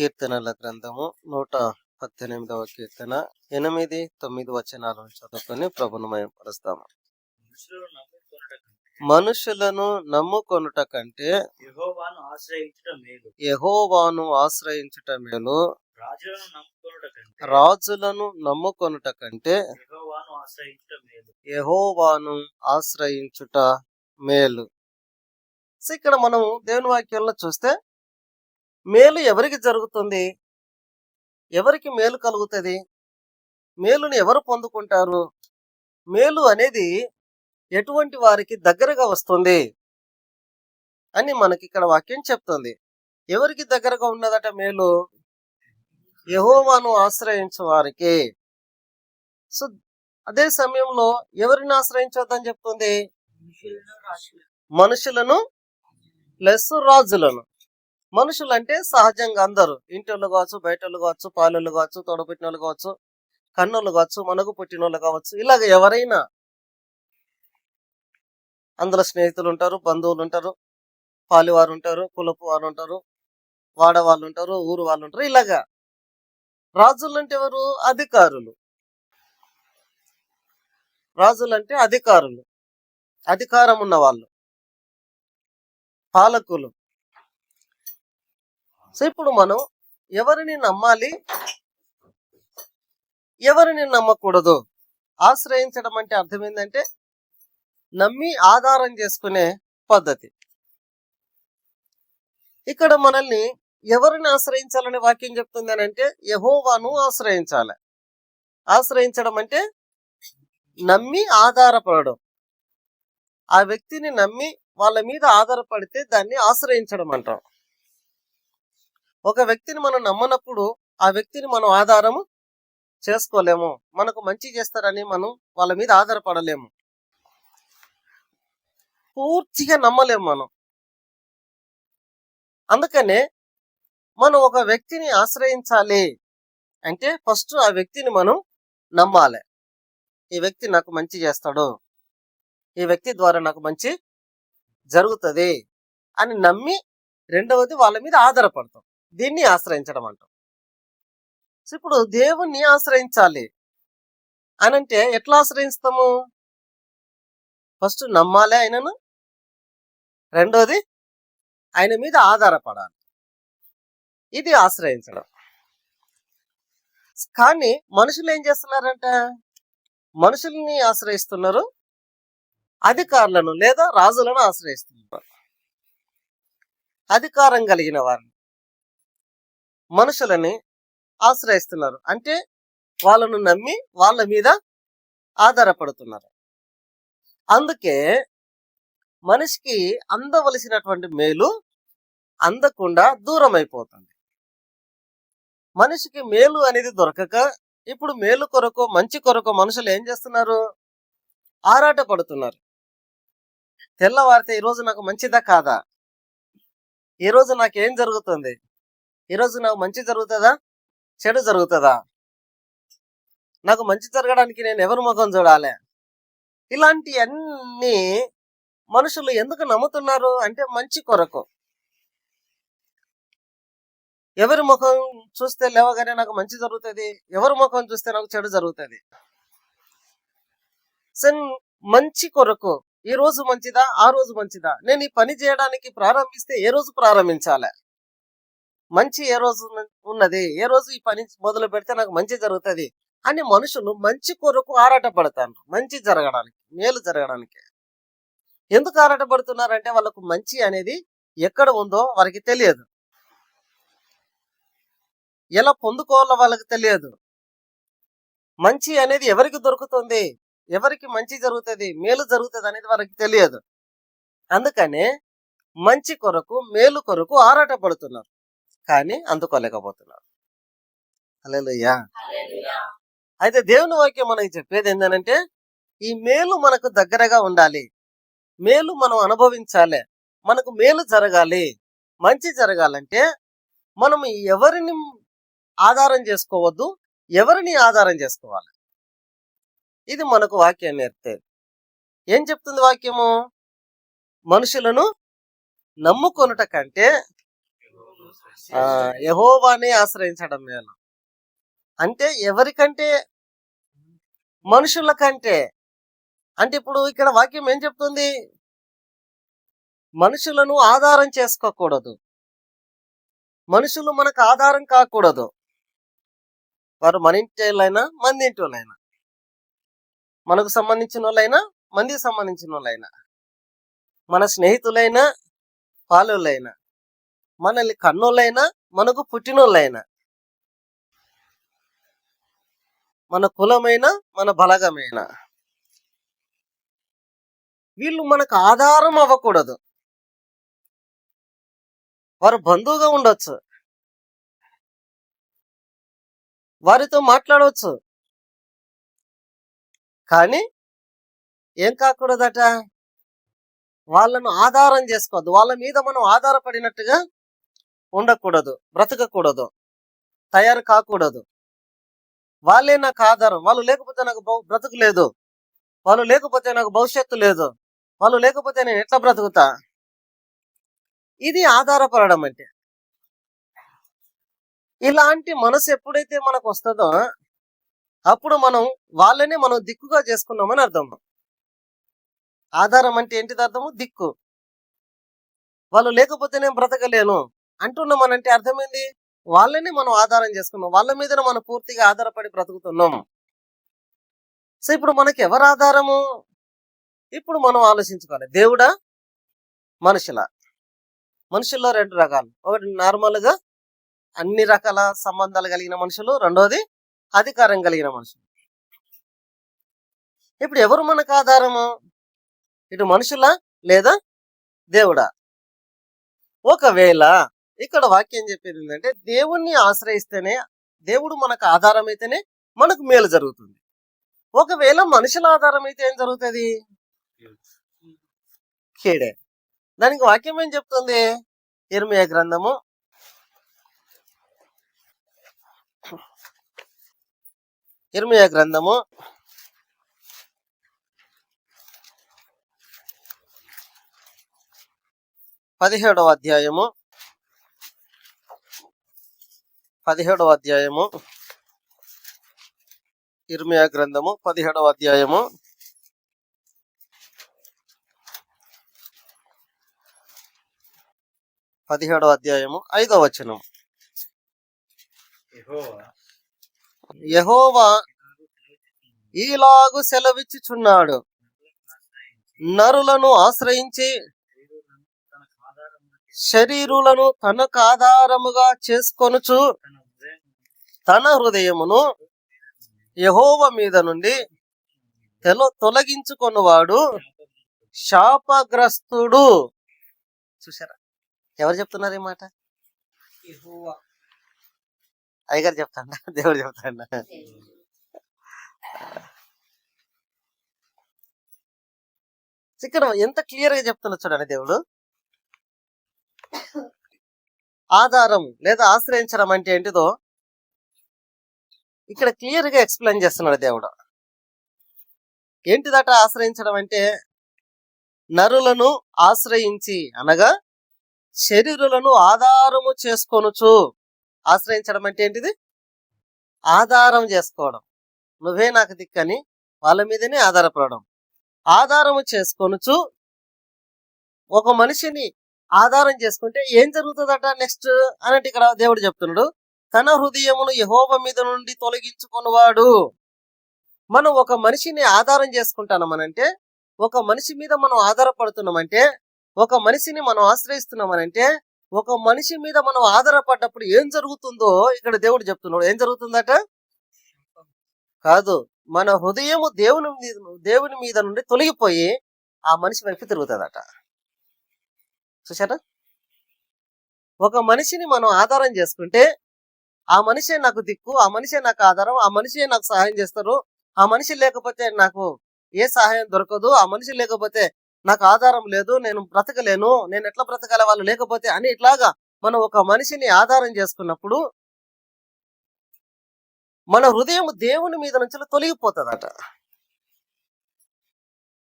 కీర్తనల గ్రంథము నూట పద్దెనిమిదవ కీర్తన ఎనిమిది తొమ్మిది వచనాలను చదువుకొని ప్రభును మయపరుస్తాము మనుషులను నమ్ముకొనుట కంటే మనుషులను నమ్ముకొనుట కంటే యెహోవాను ఆశ్రయించుట మేలు. రాజులను నమ్ముకొనుట కంటే రాజులను నమ్ముకొనుట కంటే యెహోవాను ఆశ్రయించడం మేలు. యహోవాను ఆశ్రయించుట మేలు. సో ఇక్కడ మనం దేవుని వాక్యంలో చూస్తే మేలు ఎవరికి జరుగుతుంది? ఎవరికి మేలు కలుగుతుంది? మేలుని ఎవరు పొందుకుంటారు? మేలు అనేది ఎటువంటి వారికి దగ్గరగా వస్తుంది? అని మనకి ఇక్కడ వాక్యం చెప్తుంది. ఎవరికి దగ్గరగా ఉన్నదట మేలు? యహోవాను ఆశ్రయించు వారికి. సో అదే సమయంలో ఎవరిని ఆశ్రయించొద్దని చెప్తుంది? మనుషులను ప్లస్ రాజులను. మనుషులు అంటే సహజంగా అందరూ. ఇంటోళ్ళు కావచ్చు బయటోళ్ళు కావచ్చు పాలోళ్ళు కావచ్చు తోడపుట్టిన వాళ్ళు కావచ్చు కన్నోళ్ళు కావచ్చు మనకు పుట్టిన వాళ్ళు కావచ్చు ఇలాగ ఎవరైనా అందులో స్నేహితులు ఉంటారు బంధువులు ఉంటారు పాలివారు ఉంటారు కులపు వారు ఉంటారు వాడవాళ్ళు ఉంటారు ఊరు వాళ్ళు ఉంటారు ఇలాగా. రాజులు అంటే ఎవరు? అధికారులు. రాజులు అంటే అధికారులు. అధికారం ఉన్న వాళ్ళు. పాలకులు. సో ఇప్పుడు మనం ఎవరిని నమ్మాలి? ఎవరిని నమ్మకూడదు? ఆశ్రయించడం అంటే అర్థం ఏంటంటే నమ్మి ఆధారం చేసుకునే పద్ధతి. ఇక్కడ మనల్ని ఎవరిని ఆశ్రయించాలని వాక్యం చెప్తుంది అని అంటే యహోవాను ఆశ్రయించాలి. ఆశ్రయించడం అంటే నమ్మి ఆధారపడడం. ఆ వ్యక్తిని నమ్మి వాళ్ళ మీద ఆధారపడితే దాన్ని ఆశ్రయించడం అంటాం. ఒక వ్యక్తిని మనం నమ్మనప్పుడు ఆ వ్యక్తిని మనం ఆధారము చేసుకోలేము. మనకు మంచి చేస్తారని మనం వాళ్ళ మీద ఆధారపడలేము. పూర్తిగా నమ్మలేము మనం. అందుకనే మనం ఒక వ్యక్తిని ఆశ్రయించాలి అంటే ఫస్ట్ ఆ వ్యక్తిని మనం నమ్మాలి. ఈ వ్యక్తి నాకు మంచి చేస్తాడు. ఈ వ్యక్తి ద్వారా నాకు మంచి జరుగుతుంది అని నమ్మి రెండవది వాళ్ళ మీద ఆధారపడతాం. దీన్ని ఆశ్రయించడం అంటాం. సో ఇప్పుడు దేవుణ్ణి ఆశ్రయించాలి అని అంటే ఎట్లా ఆశ్రయిస్తాము? ఫస్ట్ నమ్మాలి ఆయనను. రెండోది ఆయన మీద ఆధారపడాలి. ఇది ఆశ్రయించడం. కానీ మనుషులు ఏం చేస్తున్నారంట? మనుషుల్ని ఆశ్రయిస్తున్నారు. అధికారులను లేదా రాజులను ఆశ్రయిస్తున్నారు. అధికారం కలిగిన వారిని. మనుషులని ఆశ్రయిస్తున్నారు. అంటే వాళ్ళను నమ్మి వాళ్ళ మీద ఆధారపడుతున్నారు. అందుకే మనిషికి అందవలసినటువంటి మేలు అందకుండా దూరం అయిపోతుంది మనిషికి మేలు అనేది దొరకక ఇప్పుడు మేలు కొరకు మంచి కొరకు మనుషులు ఏం చేస్తున్నారు? ఆరాట పడుతున్నారు తెల్లవారితే ఈరోజు నాకు మంచిదా కాదా? ఈరోజు నాకేం జరుగుతుంది? ఈరోజు నాకు మంచి జరుగుతుందా? చెడు జరుగుతుందా? నాకు మంచి జరగడానికి నేను ఎవరి ముఖం చూడాలి? ఇలాంటి అన్ని మనుషులు ఎందుకు నమ్ముతున్నారు అంటే మంచి కొరకు. ఎవరి ముఖం చూస్తే లేవగానే నాకు మంచి జరుగుతుంది ఎవరి ముఖం చూస్తే నాకు చెడు జరుగుతుంది. సన్ మంచి కొరకు. ఈ రోజు మంచిదా ఆ రోజు మంచిదా? నేను ఈ పని చేయడానికి ప్రారంభిస్తే ఏ రోజు ప్రారంభించాలి? మంచి ఏ రోజు ఉన్నది ఏ రోజు ఈ పని మొదలు పెడితే నాకు మంచి జరుగుతుంది అని మనుషులు మంచి కొరకు ఆరాట పడతారు మంచి జరగడానికి మేలు జరగడానికి. ఎందుకు ఆరాట పడుతున్నారంటే వాళ్ళకు మంచి అనేది ఎక్కడ ఉందో వారికి తెలియదు. ఎలా పొందుకోవాలో వాళ్ళకి తెలియదు. మంచి అనేది ఎవరికి దొరుకుతుంది ఎవరికి మంచి జరుగుతుంది మేలు జరుగుతుంది అనేది వాళ్ళకి తెలియదు. అందుకనే మంచి కొరకు మేలు కొరకు ఆరాట పడుతున్నారు కానీ అందుకోలేకపోతున్నారు అలెలుయ్యా అయితే దేవుని వాక్యం మనకి చెప్పేది ఏంటంటే ఈ మేలు మనకు దగ్గరగా ఉండాలి. మేలు మనం అనుభవించాలి. మనకు మేలు జరగాలి. మంచి జరగాలంటే మనం ఎవరిని ఆధారం చేసుకోవద్దు ఎవరిని ఆధారం చేసుకోవాలి? ఇది మనకు వాక్యం నేర్పేది ఏం చెప్తుంది వాక్యము? మనుషులను నమ్ముకొనుట కంటే యహోవాని ఆశ్రయించడం మేలు. అంటే ఎవరికంటే? మనుషుల కంటే. అంటే ఇప్పుడు ఇక్కడ వాక్యం ఏం చెప్తుంది? మనుషులను ఆధారం చేసుకోకూడదు. మనుషులు మనకు ఆధారం కాకూడదు. వారు మన ఇంటి వాళ్ళైనా మంది ఇంటి వాళ్ళైనా మనకు సంబంధించిన వాళ్ళైనా మందికి సంబంధించిన వాళ్ళైనా మన స్నేహితులైనా పాలోళ్ళైనా మనల్ని కన్నోళ్ళైనా మనకు పుట్టినోళ్ళైనా. మన కులమైన మన బలగమైన. వీళ్ళు మనకు ఆధారం అవ్వకూడదు. వారు బంధువుగా ఉండొచ్చు. వారితో మాట్లాడవచ్చు కానీ ఏం కాకూడదట? వాళ్ళను ఆధారం చేసుకోవద్దు. వాళ్ళ మీద మనం ఆధారపడినట్టుగా ఉండకూడదు బ్రతకకూడదు తయారు కాకూడదు. వాళ్ళే నాకు ఆధారం. వాళ్ళు లేకపోతే నాకు బ్రతుకు లేదు. వాళ్ళు లేకపోతే నాకు భవిష్యత్తు లేదు. వాళ్ళు లేకపోతే నేను ఎట్లా బ్రతుకుతా? ఇది ఆధారపడడం అంటే. ఇలాంటి మనసు ఎప్పుడైతే మనకు వస్తుందో అప్పుడు మనం వాళ్ళనే మనం దిక్కుగా చేసుకున్నామని అర్థం. ఆధారం అంటే ఏంటిది అర్థము? దిక్కు. వాళ్ళు లేకపోతే నేను బ్రతకలేను. అంటున్నామనంటే అర్థమైంది? వాళ్ళని మనం ఆధారం చేసుకున్నాం. వాళ్ళ మీదనే మనం పూర్తిగా ఆధారపడి బ్రతుకుతున్నాం. సో ఇప్పుడు మనకి ఎవరు ఆధారము? ఇప్పుడు మనం ఆలోచించుకోవాలి. దేవుడా? మనుషుల? మనుషుల్లో రెండు రకాలు. ఒకటి నార్మల్గా అన్ని రకాల సంబంధాలు కలిగిన మనుషులు. రెండోది అధికారం కలిగిన మనుషులు. ఇప్పుడు ఎవరు మనకు ఆధారము? ఇటు మనుషుల లేదా దేవుడా? ఒకవేళ ఇక్కడ వాక్యం చెప్పేది ఏంటంటే దేవుణ్ణి ఆశ్రయిస్తేనే దేవుడు మనకు ఆధారం అయితేనే మనకు మేలు జరుగుతుంది. ఒకవేళ మనుషుల ఆధారం అయితే ఏం జరుగుతుంది? కేడే. దానికి వాక్యం ఏం చెప్తుంది? ఇర్మియా గ్రంథము. ఇర్మియా గ్రంథము. పదిహేడవ అధ్యాయము. పదిహేడవ అధ్యాయము. ఇర్మియా గ్రంథము పదిహేడవ అధ్యాయము. పదిహేడవ అధ్యాయము ఐదవ వచనం. యహోవా ఈలాగు సెలవిచ్చుచున్నాడు. నరులను ఆశ్రయించి శరీరులను తనకు ఆధారముగా చేసుకొనుచు తన హృదయం తన హృదయమును యహోవ మీద నుండి తెల తొలగించుకొనువాడు శాపగ్రస్తుడు. చూసారా ఎవరు చెప్తున్నారు ఈ మాట? అయ్యగారు చెప్తాడా? దేవుడు చెప్తాడా? ఇక్కడ ఎంత క్లియర్గా చెప్తున్నా చూడండి దేవుడు. ఆధారం లేదా ఆశ్రయించడం అంటే ఏంటిదో ఇక్కడ క్లియర్గా ఎక్స్ప్లెయిన్ చేస్తున్నాడు దేవుడు. ఏంటిదట ఆశ్రయించడం అంటే? నరులను ఆశ్రయించి అనగా శరీరులను ఆధారము చేసుకొనుచు ఆశ్రయించడం అంటే ఏంటిది? ఆధారం చేసుకోవడం. నువ్వే నాకు దిక్కని వాళ్ళ మీదనే ఆధారపడడం. ఆధారము చేసుకొనుచు ఒక మనిషిని ఆధారం చేసుకుంటే ఏం జరుగుతుందట నెక్స్ట్ అన్నట్టు ఇక్కడ దేవుడు చెప్తున్నాడు. తన హృదయమును యహోవ మీద నుండి తొలగించుకున్నవాడు మనం ఒక మనిషిని ఆధారం చేసుకుంటామనంటే ఒక మనిషి మీద మనం ఆధారపడుతున్నామంటే ఒక మనిషిని మనం ఆశ్రయిస్తున్నామనంటే ఒక మనిషి మీద మనం ఆధారపడ్డప్పుడు ఏం జరుగుతుందో ఇక్కడ దేవుడు చెప్తున్నాడు. ఏం జరుగుతుందట? కాదు మన హృదయము దేవుని మీద దేవుని మీద నుండి తొలగిపోయి ఆ మనిషి వైపు తిరుగుతుందట. చూసారా ఒక మనిషిని మనం ఆధారం చేసుకుంటే ఆ మనిషే నాకు దిక్కు ఆ మనిషే నాకు ఆధారం ఆ మనిషే నాకు సహాయం చేస్తారు. ఆ మనిషి లేకపోతే నాకు ఏ సహాయం దొరకదు. ఆ మనిషి లేకపోతే నాకు ఆధారం లేదు నేను బ్రతకలేను నేను ఎట్లా బ్రతకాలి వాళ్ళు లేకపోతే అని ఇట్లాగా మనం ఒక మనిషిని ఆధారం చేసుకున్నప్పుడు మన హృదయం దేవుని మీద నుంచి తొలగిపోతుందట.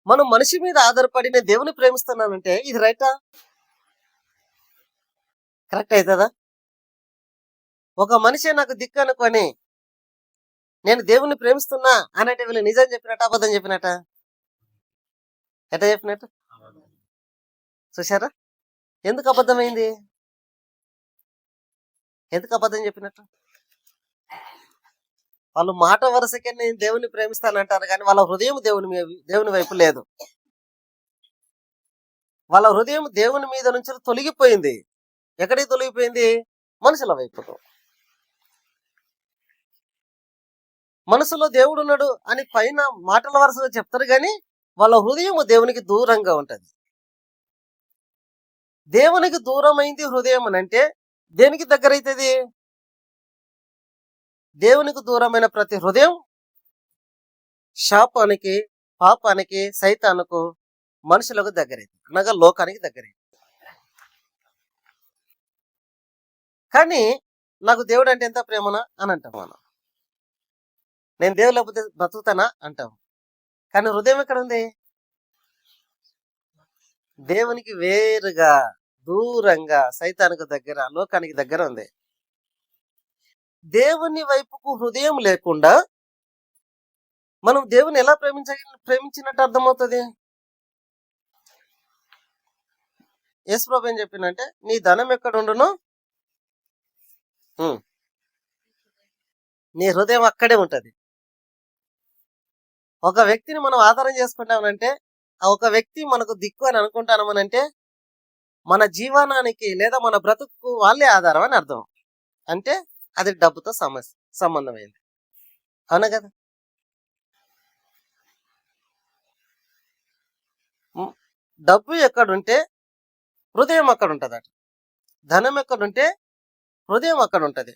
మనం మనిషి మీద ఆధారపడి నేను దేవుని ప్రేమిస్తున్నానంటే ఇది రైటా? కరెక్ట్ అవుతుందా? ఒక మనిషే నాకు దిక్కు అనుకొని నేను దేవుణ్ణి ప్రేమిస్తున్నా అనంటే వీళ్ళు నిజం చెప్పినట్ట అబద్ధం చెప్పినట్ట? ఎట చెప్పినట్టు? చూసారా ఎందుకు అబద్ధమైంది? ఎందుకు అబద్ధం చెప్పినట్టు? వాళ్ళు మాట వరుసకే నేను దేవుని ప్రేమిస్తానంటారు కానీ వాళ్ళ హృదయం దేవుని దేవుని వైపు లేదు. వాళ్ళ హృదయం దేవుని మీద నుంచి తొలగిపోయింది. ఎక్కడికి తొలగిపోయింది? మనుషుల వైపుకు. మనసులో దేవుడు ఉన్నాడు అని పైన మాటల వరుసగా చెప్తారు కానీ వాళ్ళ హృదయం దేవునికి దూరంగా ఉంటుంది. దేవునికి దూరమైంది హృదయం అని అంటే దేనికి దగ్గర అవుతుంది దేవునికి దూరమైన ప్రతి హృదయం శాపానికి పాపానికి సైతానుకు మనుషులకు దగ్గరైంది. అనగా లోకానికి దగ్గరైంది. కానీ నాకు దేవుడు అంటే ఎంత ప్రేమనా? అని అంటాం మనం. నేను దేవుడు లేకపోతే బతుకుతానా? అంటాం. కానీ హృదయం ఎక్కడ ఉంది? దేవునికి వేరుగా దూరంగా సైతానికి దగ్గర లోకానికి దగ్గర ఉంది. దేవుని వైపుకు హృదయం లేకుండా మనం దేవుని ఎలా ప్రేమించ ప్రేమించినట్టు అర్థమవుతుంది? యేసుప్రభు ఏం చెప్పిందంటే నీ ధనం ఎక్కడ ఉండును? నీ హృదయం అక్కడే ఉంటుంది. ఒక వ్యక్తిని మనం ఆధారం చేసుకుంటామనంటే ఆ ఒక వ్యక్తి మనకు దిక్కు అని అనుకుంటామనంటే మన జీవనానికి లేదా మన బ్రతుకు వాళ్ళే ఆధారం అని అర్థం. అంటే అది డబ్బుతో సమస్య సంబంధమైంది. అవునా కదా? డబ్బు ఎక్కడుంటే హృదయం అక్కడ ఉంటుంది అట ధనం ఎక్కడుంటే హృదయం అక్కడ ఉంటుంది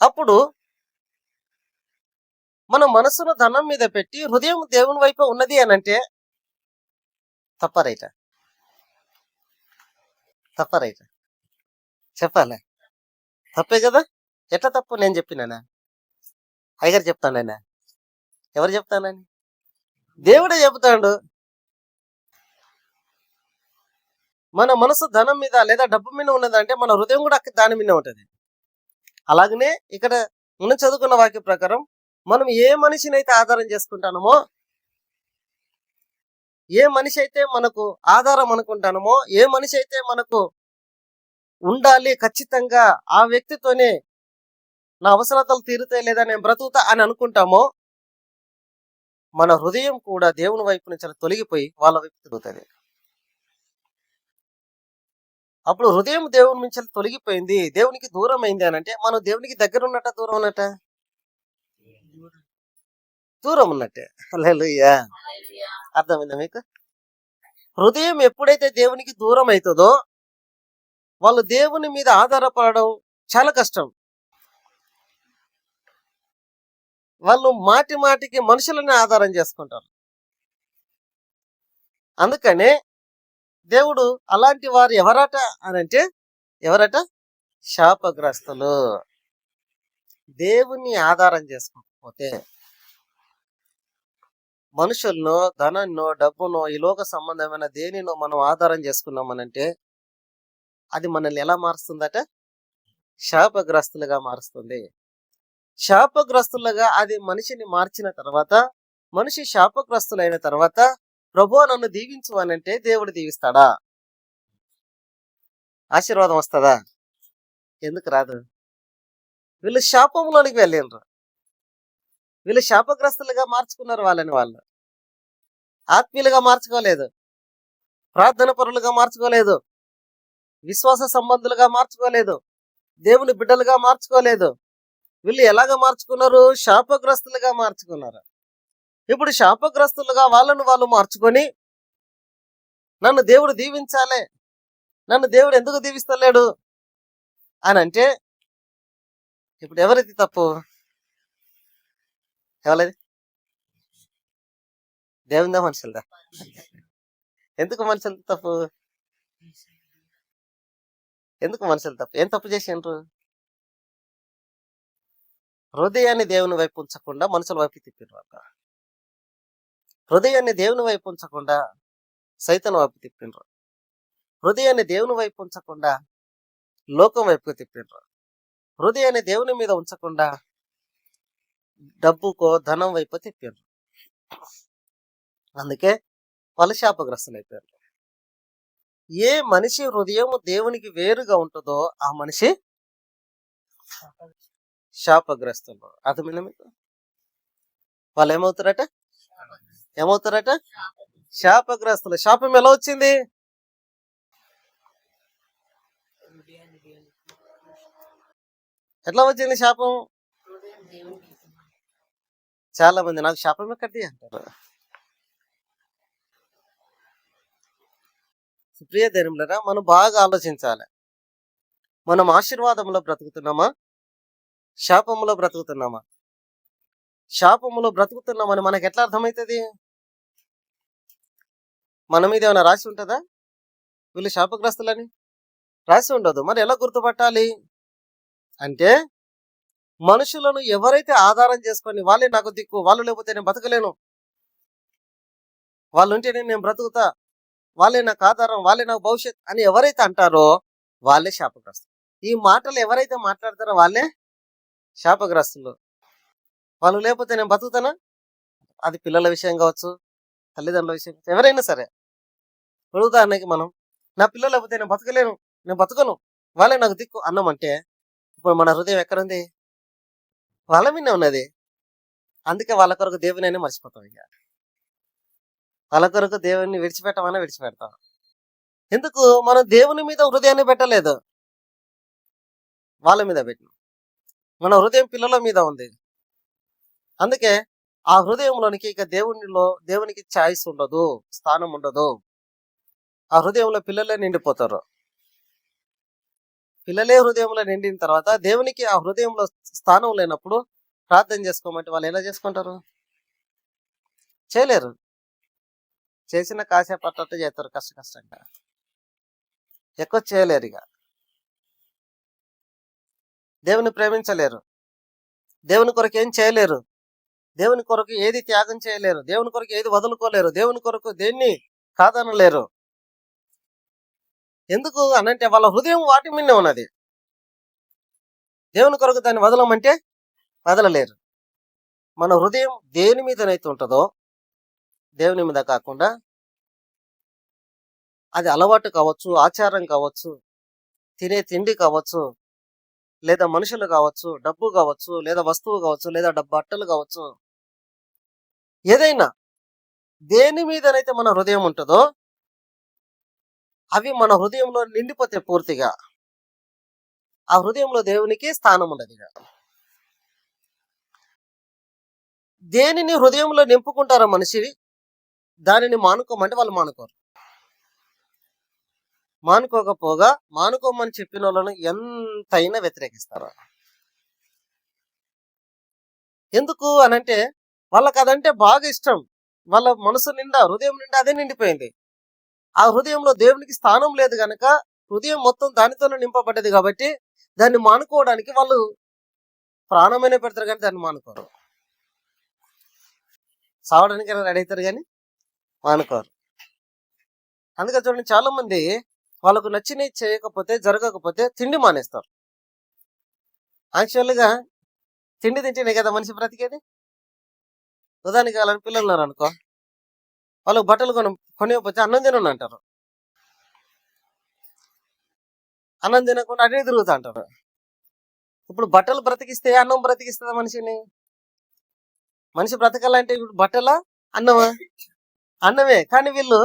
అప్పుడు మన మనసును ధనం మీద పెట్టి హృదయం దేవుని వైపు ఉన్నది అని అంటే తప్ప రైట తప్ప చెప్పాలి. తప్పే కదా? ఎట్లా తప్పు? నేను చెప్పినానా? అయ్యగారు చెప్తానైనా ఎవరు చెప్తానని? దేవుడే చెప్తాడు మన మనసు ధనం మీద లేదా డబ్బు మీద ఉన్నదంటే మన హృదయం కూడా దాని మీద ఉంటుంది. అలాగనే ఇక్కడ మనం చదువుకున్న వాక్య ప్రకారం మనం ఏ మనిషిని అయితే ఆధారం చేసుకుంటానమో ఏ మనిషి అయితే మనకు ఆధారం అనుకుంటానమో ఏ మనిషి అయితే మనకు ఉండాలి ఖచ్చితంగా ఆ వ్యక్తితోనే నా అవసరతలు తీరుతాయి లేదా నేను బ్రతుకుతా అని అనుకుంటామో మన హృదయం కూడా దేవుని వైపు నుంచి తొలగిపోయి వాళ్ళ వైపు తిరుగుతుంది. అప్పుడు హృదయం దేవుని నుంచి తొలగిపోయింది. దేవునికి దూరం అయింది అని అంటే మనం దేవునికి దగ్గర ఉన్నట్ట దూరం ఉన్నట్ట? దూరం ఉన్నట్టే హల్లెలూయా. అర్థమైందా మీకు? హృదయం ఎప్పుడైతే దేవునికి దూరం అవుతుందో వాళ్ళు దేవుని మీద ఆధారపడడం చాలా కష్టం. వాళ్ళు మాటి మాటికి మనుషులని ఆధారం చేసుకుంటారు. అందుకనే దేవుడు అలాంటి వారు ఎవరట అని అంటే ఎవరట? శాపగ్రస్తులు. దేవుని ఆధారం చేసుకోకపోతే. మనుషులను ధనాన్నో డబ్బునో ఈ లోక సంబంధమైన దేనినో మనం ఆధారం చేసుకున్నామనంటే అది మనల్ని ఎలా మారుస్తుందట? శాపగ్రస్తులుగా మారుస్తుంది. శాపగ్రస్తులుగా అది మనిషిని మార్చిన తర్వాత మనిషి శాపగ్రస్తులైన తర్వాత ప్రభు నన్ను దీవించు అనంటే దేవుడు దీవిస్తాడా? ఆశీర్వాదం వస్తుందా? ఎందుకు రాదు? వీళ్ళు శాపంలోనికి వెళ్ళిండ్రు. వీళ్ళు శాపగ్రస్తులుగా మార్చుకున్నారు వాళ్ళని వాళ్ళు. ఆత్మీయులుగా మార్చుకోలేదు. ప్రార్థన పరులుగా మార్చుకోలేదు. విశ్వాస సంబంధులుగా మార్చుకోలేదు. దేవుని బిడ్డలుగా మార్చుకోలేదు. వీళ్ళు ఎలాగ మార్చుకున్నారు? శాపగ్రస్తులుగా మార్చుకున్నారు. ఇప్పుడు శాపగ్రస్తులుగా వాళ్ళను వాళ్ళు మార్చుకొని నన్ను దేవుడు దీవించాలే. నన్ను దేవుడు ఎందుకు దీవిస్తలేడు? అని అంటే ఇప్పుడు ఎవరిది తప్పు? ఎవరిది? దేవుందా మనుషులదా? ఎందుకు మనుషులు తప్పు? ఎందుకు మనుషులు తప్పు? ఏం తప్పు చేసిండ్రు? హృదయాన్ని దేవుని వైపు ఉంచకుండా మనుషుల వైపు తిప్పిండ్రు అక్క. హృదయాన్ని దేవుని వైపు ఉంచకుండా సైతం వైపు తిప్పిండ్రు హృదయాన్ని దేవుని వైపు ఉంచకుండా లోకం వైపుకు తిప్పిండ్రు హృదయాన్ని దేవుని మీద ఉంచకుండా డబ్బుకో ధనం వైపు తిప్పారు. అందుకే ఫలశాపగ్రస్తులైపోయారు శాపగ్రస్తులు అయిపోయారు ఏ మనిషి హృదయం దేవునికి వేరుగా ఉంటుందో ఆ మనిషి శాపగ్రస్తులు. అర్థమైనా మీకు వాళ్ళు ఏమవుతారట? ఏమవుతారట శాపగ్రస్తులు. శాపం ఎలా వచ్చింది? ఎట్లా వచ్చింది శాపం? చాలా మంది నాకు శాపం ఎక్కడిది అంటారు. ప్రియ ధైర్యంలరా మనం బాగా ఆలోచించాలి. మనం ఆశీర్వాదంలో బ్రతుకుతున్నామా? శాపములో బ్రతుకుతున్నామా? శాపములో బ్రతుకుతున్నామని మనకు ఎట్లా అర్థమవుతుంది మన మీద ఏమైనా రాసి ఉంటుందా? వీళ్ళు శాపగ్రస్తులని? రాసి ఉండదు. మరి ఎలా గుర్తుపట్టాలి? అంటే మనుషులను ఎవరైతే ఆధారం చేసుకొని వాళ్ళే నాకు దిక్కు వాళ్ళు లేకపోతే నేను బతకలేను. వాళ్ళు ఉంటేనే నేను బ్రతుకుతా. వాళ్ళే నాకు ఆధారం వాళ్ళే నాకు భవిష్యత్ అని ఎవరైతే అంటారో వాళ్ళే శాపగ్రస్తులు. ఈ మాటలు ఎవరైతే మాట్లాడతారో వాళ్ళే శాపగ్రస్తులు. వాళ్ళు లేకపోతే నేను బతుకుతానా? అది పిల్లల విషయం కావచ్చు తల్లిదండ్రుల విషయం ఎవరైనా సరే. ఉదాహరణకి మనం నా పిల్లలు లేకపోతే నేను బతకలేను నేను బతకను వాళ్ళే నాకు దిక్కు అన్నం అంటే ఇప్పుడు మన హృదయం ఎక్కడుంది వాళ్ళ మీదే ఉన్నది అందుకే వాళ్ళ కొరకు దేవుని మర్చిపోతాం ఇక. వాళ్ళ కొరకు దేవుని విడిచిపెట్టమన్నా విడిచిపెడతాం. ఎందుకు? మనం దేవుని మీద హృదయాన్ని పెట్టలేదు. వాళ్ళ మీద పెట్టినాం. మన హృదయం పిల్లల మీద ఉంది. అందుకే ఆ హృదయంలోనికి ఇక దేవునిలో దేవునికి ఛాయిస్ ఉండదు స్థానం ఉండదు. ఆ హృదయంలో పిల్లలే నిండిపోతారు. పిల్లలే హృదయంలో నిండిన తర్వాత దేవునికి ఆ హృదయంలో స్థానం లేనప్పుడు ప్రార్థన చేసుకోమంటే వాళ్ళు ఎలా చేసుకుంటారు? చేయలేరు. చేసిన కాసేపు అట్టట్టు చేస్తారు కష్ట కష్టంగా. ఎక్కువ చేయలేరు ఇక. దేవుని ప్రేమించలేరు. దేవుని కొరకు ఏం చేయలేరు. దేవుని కొరకు ఏది త్యాగం చేయలేరు. దేవుని కొరకు ఏది వదులుకోలేరు. దేవుని కొరకు దేన్ని కాదనలేరు. ఎందుకు అనంటే వాళ్ళ హృదయం వాటి మీద ఉన్నది. దేవుని కొరకు దాన్ని వదలమంటే వదలలేరు. మన హృదయం దేని మీదనైతే ఉంటుందో దేవుని మీద కాకుండా అది అలవాటు కావచ్చు ఆచారం కావచ్చు తినే తిండి కావచ్చు లేదా మనుషులు కావచ్చు డబ్బు కావచ్చు లేదా వస్తువు కావచ్చు లేదా డబ్బు బట్టలు కావచ్చు ఏదైనా దేని మీదనైతే మన హృదయం ఉంటుందో అవి మన హృదయంలో నిండిపోతే పూర్తిగా. ఆ హృదయంలో దేవునికి స్థానం ఉండదు దేనిని హృదయంలో నింపుకుంటారో మనిషి దానిని మానుకోమంటే వాళ్ళు మానుకోరు. మానుకోకపోగా మానుకోమని చెప్పిన వాళ్ళను ఎంతైనా వ్యతిరేకిస్తారు. ఎందుకు అనంటే వాళ్ళకి అదంటే బాగా ఇష్టం. వాళ్ళ మనసు నిండా హృదయం నిండా అదే నిండిపోయింది. ఆ హృదయంలో దేవునికి స్థానం లేదు కనుక హృదయం మొత్తం దానితోనే నింపబడ్డది కాబట్టి దాన్ని మానుకోవడానికి వాళ్ళు ప్రాణమైన పెడతారు కానీ దాన్ని మానుకోరు. సావడానికి రెడీ అవుతారు కానీ మానుకోరు. అందుకే చూడండి చాలా మంది వాళ్ళకు నచ్చినవి చేయకపోతే జరగకపోతే తిండి మానేస్తారు. యాక్చువల్గా తిండి తింటేనే కదా మనిషి బ్రతికేది? ఉదాహరణకి వాళ్ళని పిల్లలు ఉన్నారు అనుకో. వాళ్ళకి బట్టలు కొను కొనిపోతే అన్నం తినను అంటారు. అన్నం తినకుండా అదే తిరుగుతా అంటారు. ఇప్పుడు బట్టలు బ్రతికిస్తే అన్నం బ్రతికిస్తుందా మనిషిని? మనిషి బ్రతకాలంటే ఇప్పుడు బట్టలా అన్నమా? అన్నమే. కానీ వీళ్ళు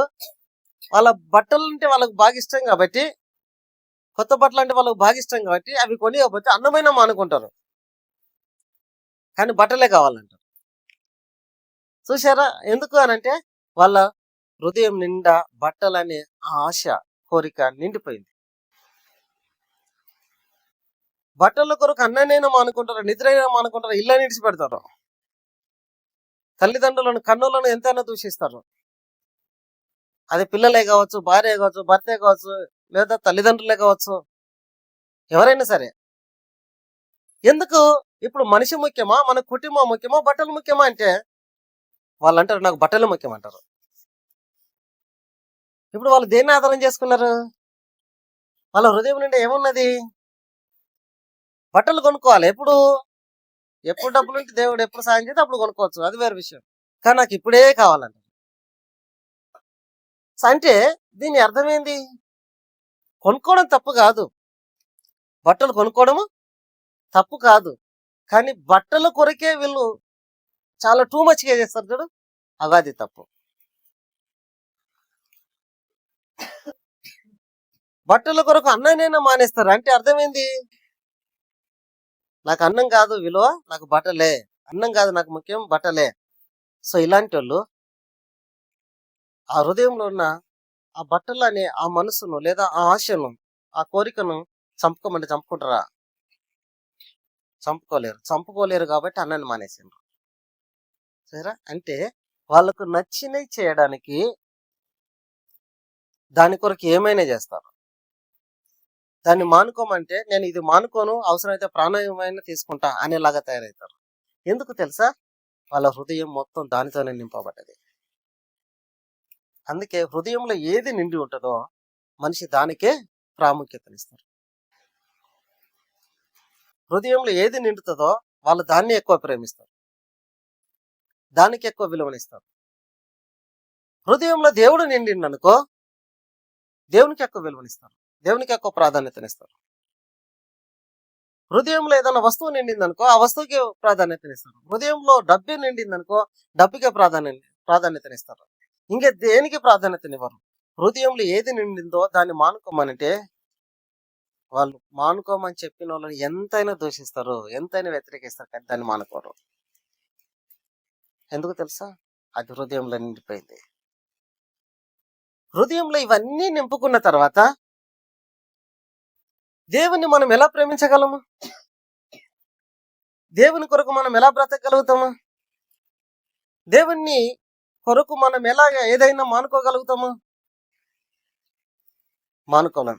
వాళ్ళ బట్టలు అంటే వాళ్ళకి బాగా ఇష్టం కాబట్టి కొత్త బట్టలు అంటే వాళ్ళకి బాగా ఇష్టం కాబట్టి అవి కొనియకపోతే అన్నమైన మానుకుంటారు. కానీ బట్టలే కావాలంటారు. చూసారా ఎందుకు అనంటే వాళ్ళ హృదయం నిండా బట్టలనే ఆశ కోరిక నిండిపోయింది. బట్టల కొరకు అన్ననైనా మానుకుంటారు నిద్రైనా మానుకుంటారు ఇల్లు నిడిచి పెడతారు. తల్లిదండ్రులను కన్నులను ఎంతైనా దూషిస్తారు. అది పిల్లలే కావచ్చు భార్య కావచ్చు భర్తే కావచ్చు లేదా తల్లిదండ్రులే కావచ్చు ఎవరైనా సరే. ఎందుకు? ఇప్పుడు మనిషి ముఖ్యమా? మన కుటుంబం ముఖ్యమా? బట్టలు ముఖ్యమా అంటే వాళ్ళు అంటారు నాకు బట్టలు ముఖ్యం అంటారు ఇప్పుడు వాళ్ళు దేన్ని ఆధారం చేసుకున్నారు? వాళ్ళ హృదయం నుండి ఏమున్నది? బట్టలు కొనుక్కోవాలి. ఎప్పుడు? ఎప్పుడు డబ్బులు ఉంటే దేవుడు ఎప్పుడు సాయం చేస్తే అప్పుడు కొనుక్కోవచ్చు. అది వేరే విషయం. కానీ నాకు ఇప్పుడే కావాలంట. అంటే దీని అర్థమైంది? కొనుక్కోవడం తప్పు కాదు. బట్టలు కొనుక్కోవడము తప్పు కాదు. కానీ బట్టల కొరకే వీళ్ళు చాలా టూ మచ్గా చేస్తారు చూడు. అగాది తప్పు. బట్టల కొరకు అన్ననైనా మానేస్తారు. అంటే అర్థమైంది? నాకు అన్నం కాదు విలువ నాకు బట్టలే. అన్నం కాదు నాకు ముఖ్యం బట్టలే. సో ఇలాంటి వాళ్ళు ఆ హృదయంలో ఉన్న ఆ బట్టలు అనే ఆ మనసును లేదా ఆ ఆశను ఆ కోరికను చంపుకోమంటే చంపుకుంటారా? చంపుకోలేరు. చంపుకోలేరు కాబట్టి అన్నాన్ని మానేసిండ్రు. సరేరా అంటే వాళ్ళకు నచ్చినవి చేయడానికి దాని కొరకు ఏమైనా చేస్తారు. దాన్ని మానుకోమంటే నేను ఇది మానుకోను అవసరమైతే ప్రాణాయమైన తీసుకుంటా అనేలాగా తయారవుతారు. ఎందుకు తెలుసా? వాళ్ళ హృదయం మొత్తం దానితోనే నింపబడ్డది. అందుకే హృదయంలో ఏది నిండి ఉంటుందో మనిషి దానికే ప్రాముఖ్యతనిస్తారు. హృదయంలో ఏది నిండుతుందో వాళ్ళు దాన్ని ఎక్కువ ప్రేమిస్తారు. దానికి ఎక్కువ విలువనిస్తారు హృదయంలో దేవుడు నిండిండు అనుకో దేవునికి ఎక్కువ విలువనిస్తారు. దేవునికి ఎక్కువ ప్రాధాన్యతనిస్తారు. హృదయంలో ఏదైనా వస్తువు నిండిందనుకో ఆ వస్తువుకి ప్రాధాన్యతనిస్తారు. హృదయంలో డబ్బు నిండిందనుకో డబ్బుకే ప్రాధాన్య ప్రాధాన్యతనిస్తారు. ఇంకా దేనికి ప్రాధాన్యతనివ్వరు? హృదయంలో ఏది నిండిందో దాన్ని మానుకోమనంటే వాళ్ళు మానుకోమని చెప్పిన వాళ్ళని ఎంతైనా దూషిస్తారు ఎంతైనా వ్యతిరేకిస్తారు కానీ దాన్ని మానుకోరు. ఎందుకు తెలుసా? అది హృదయంలో నిండిపోయింది. హృదయంలో ఇవన్నీ నింపుకున్న తర్వాత దేవుని మనం ఎలా ప్రేమించగలము? దేవుని కొరకు మనం ఎలా బ్రతకగలుగుతాము? దేవుణ్ణి కొరకు మనం ఎలాగ ఏదైనా మానుకోగలుగుతాము? మానుకోలేం.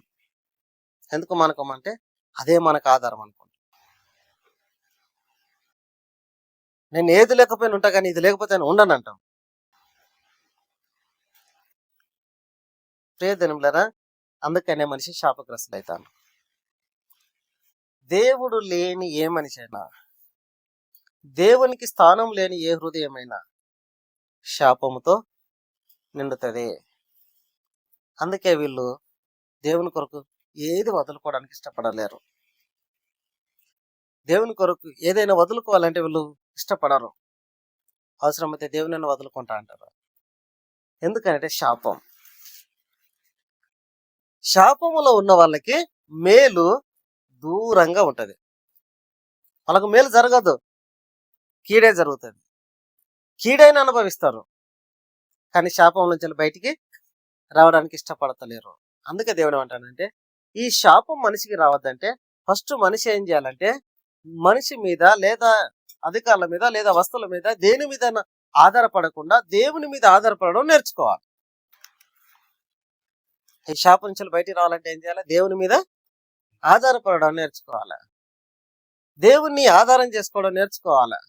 ఎందుకు మానుకోమంటే అదే మనకు ఆధారం అనుకో నేను ఏది లేకపోయినా ఉంటా కానీ ఇది లేకపోతే నేను ఉండను అంటాం. ప్రియదనులరా అందుకనే మనిషి శాపగ్రస్తుడైతాను దేవుడు లేని ఏ మనిషి అయినా దేవునికి స్థానం లేని ఏ హృదయమైనా శాపముతో నిండుతుంది. అందుకే వీళ్ళు దేవుని కొరకు ఏది వదులుకోవడానికి ఇష్టపడలేరు. దేవుని కొరకు ఏదైనా వదులుకోవాలంటే వీళ్ళు ఇష్టపడరు. అవసరమైతే దేవుని వదులుకుంటా అంటారు. ఎందుకంటే శాపం. శాపములో ఉన్న వాళ్ళకి మేలు దూరంగా ఉంటుంది. వాళ్ళకు మేలు జరగదు. కీడే జరుగుతుంది. కీడైనా అనుభవిస్తారు. కానీ శాపం నుంచి బయటికి రావడానికి ఇష్టపడతలేరు. అందుకే దేవుడు ఏమంటానంటే ఈ శాపం మనిషికి రావద్దంటే ఫస్ట్ మనిషి ఏం చేయాలంటే మనిషి మీద లేదా అధికారుల మీద లేదా వస్తువుల మీద దేని మీద ఆధారపడకుండా దేవుని మీద ఆధారపడడం నేర్చుకోవాలి. ఈ షాప్ నుంచి బయటికి రావాలంటే ఏం చేయాలి? దేవుని మీద ఆధారపడడం నేర్చుకోవాలి. దేవుణ్ణి ఆధారం చేసుకోవడం నేర్చుకోవాలి.